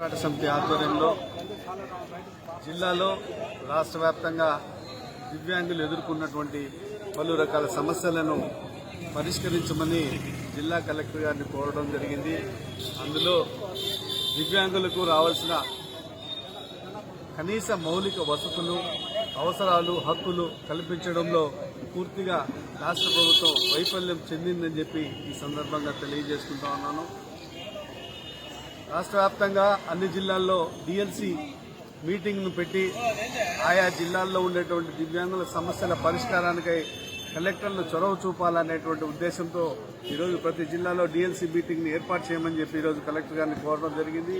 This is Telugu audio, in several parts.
పోరాట సమితి ఆధ్వర్యంలో జిల్లాలో రాష్ట్ర వ్యాప్తంగా దివ్యాంగులు ఎదుర్కొన్నటువంటి పలు రకాల సమస్యలను పరిష్కరించమని జిల్లా కలెక్టర్ గారిని కోరడం జరిగింది. అందులో దివ్యాంగులకు రావాల్సిన కనీస మౌలిక వసతులు అవసరాలు హక్కులు కల్పించడంలో పూర్తిగా రాష్ట్ర ప్రభుత్వం వైఫల్యం చెందిందని చెప్పి ఈ సందర్భంగా తెలియజేసుకుంటా ఉన్నాను. రాష్ట్ర వ్యాప్తంగా అన్ని జిల్లాల్లో డిఎల్సి మీటింగ్ను పెట్టి ఆయా జిల్లాల్లో ఉండేటువంటి దివ్యాంగుల సమస్యల పరిష్కారానికై కలెక్టర్లు చొరవ చూపాలనేటువంటి ఉద్దేశంతో ఈరోజు ప్రతి జిల్లాలో డిఎల్సి మీటింగ్ని ఏర్పాటు చేయమని చెప్పి ఈరోజు కలెక్టర్ గారిని కోరడం జరిగింది.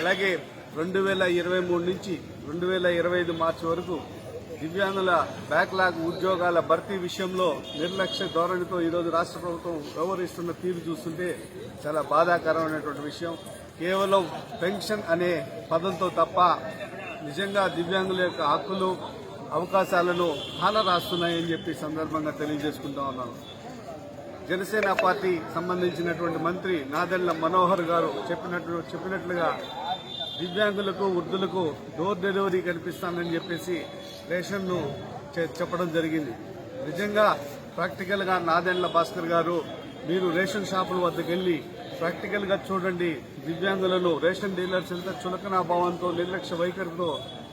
అలాగే రెండు వేల ఇరవై మూడు నుంచి రెండు వేల ఇరవై ఐదు మార్చి వరకు దివ్యాంగుల బ్యాక్లాగ్ ఉద్యోగాల భర్తీ విషయంలో నిర్లక్ష్య ధోరణితో ఈరోజు రాష్ట్ర ప్రభుత్వం వ్యవహరిస్తున్న తీరు చూస్తుంటే చాలా బాధాకరమైనటువంటి విషయం. కేవలం పెన్షన్ అనే పదంతో తప్ప నిజంగా దివ్యాంగుల యొక్క హక్కులు అవకాశాలను హాల రాస్తున్నాయని చెప్పి సందర్భంగా తెలియజేసుకుంటా ఉన్నాను. జనసేన పార్టీ సంబంధించినటువంటి మంత్రి నాదెళ్ళ మనోహర్ గారు చెప్పినట్లు చెప్పినట్లుగా దివ్యాంగులకు వృద్ధులకు డోర్ డెలివరీ కల్పిస్తానని చెప్పేసి రేషన్ను చె- చెప్పడం జరిగింది. నిజంగా ప్రాక్టికల్గా నాదెండ్ల భాస్కర్ గారు మీరు రేషన్ షాపుల వద్దకు ప్రాక్టికల్గా చూడండి. దివ్యాంగులను రేషన్ డీలర్స్ ఎంత చులకనా భావంతో నిర్లక్ష్య వైఖరితో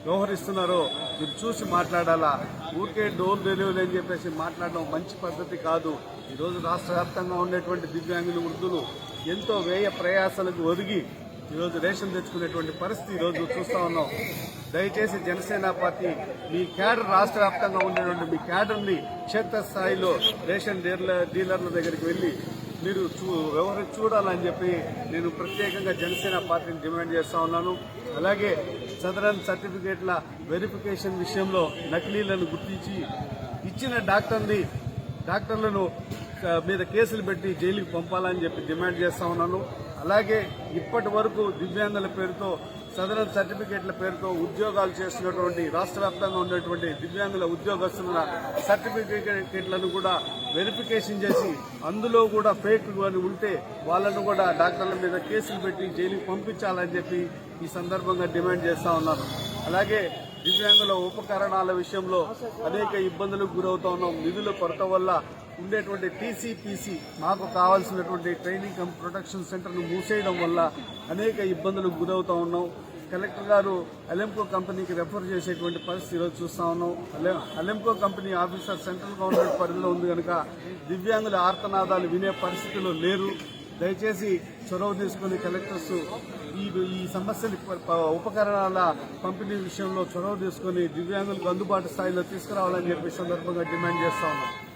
వ్యవహరిస్తున్నారో మీరు చూసి మాట్లాడాలా? ఊరికే డోర్ డెలివరీ అని చెప్పేసి మాట్లాడడం మంచి పద్ధతి కాదు. ఈరోజు రాష్ట్ర వ్యాప్తంగా ఉండేటువంటి దివ్యాంగులు వృద్ధులు ఎంతో వ్యయ ప్రయాసాలకు ఒదిగి ఈరోజు రేషన్ తెచ్చుకునేటువంటి పరిస్థితి ఈరోజు చూస్తా ఉన్నాం. దయచేసి జనసేన పార్టీ మీ క్యాడర్ రాష్ట్ర వ్యాప్తంగా ఉండేటువంటి మీ క్యాడర్ని క్షేత్రస్థాయిలో రేషన్ డీలర్ డీలర్ల దగ్గరికి వెళ్ళి మీరు చూ ఎవరు చూడాలని చెప్పి నేను ప్రత్యేకంగా జనసేన పార్టీని డిమాండ్ చేస్తా ఉన్నాను. అలాగే సదరన్ సర్టిఫికేట్ల వెరిఫికేషన్ విషయంలో నకిలీలను గుర్తించి ఇచ్చిన డాక్టర్ని డాక్టర్లను మీద కేసులు పెట్టి జైలుకి పంపాలని చెప్పి డిమాండ్ చేస్తా ఉన్నాను. అలాగే ఇప్పటి వరకు దివ్యాంగుల పేరుతో సదరన్ సర్టిఫికేట్ల పేరుతో ఉద్యోగాలు చేస్తున్నటువంటి రాష్ట్ర వ్యాప్తంగా ఉన్నటువంటి దివ్యాంగుల ఉద్యోగస్తుల సర్టిఫికేట్లను కూడా వెరిఫికేషన్ చేసి అందులో కూడా ఫేక్ అని ఉంటే వాళ్ళను కూడా డాక్టర్ల మీద కేసులు పెట్టి జైలుకి పంపించాలని చెప్పి ఈ సందర్భంగా డిమాండ్ చేస్తా ఉన్నారు. అలాగే దివ్యాంగుల ఉపకరణాల విషయంలో అనేక ఇబ్బందులకు గురవుతా ఉన్నాం. నిధుల కొరత వల్ల ఉండేటువంటి టీసీపీసీ మాకు కావాల్సినటువంటి ట్రైనింగ్ కమ్ ప్రొటెక్షన్ సెంటర్ను మూసేయడం వల్ల అనేక ఇబ్బందులకు గురవుతా ఉన్నాం. కలెక్టర్ గారు అలెంకో కంపెనీకి రెఫర్ చేసేటువంటి పరిస్థితి ఈరోజు చూస్తా ఉన్నాం. అలె- అలెంకో కంపెనీ ఆఫీసర్ సెంట్రల్ గవర్నమెంట్ పరిధిలో ఉంది కనుక దివ్యాంగుల ఆర్తనాదాలు వినే పరిస్థితిలో లేరు. దయచేసి చొరవ తీసుకుని కలెక్టర్స్ ఈ ఈ సమస్యని ఉపకరణాల పంపిణీ విషయంలో చొరవ తీసుకుని దివ్యాంగులకు అందుబాటు స్థాయిలో తీసుకురావాలని చెప్పి సందర్భంగా డిమాండ్ చేస్తా ఉన్నాం.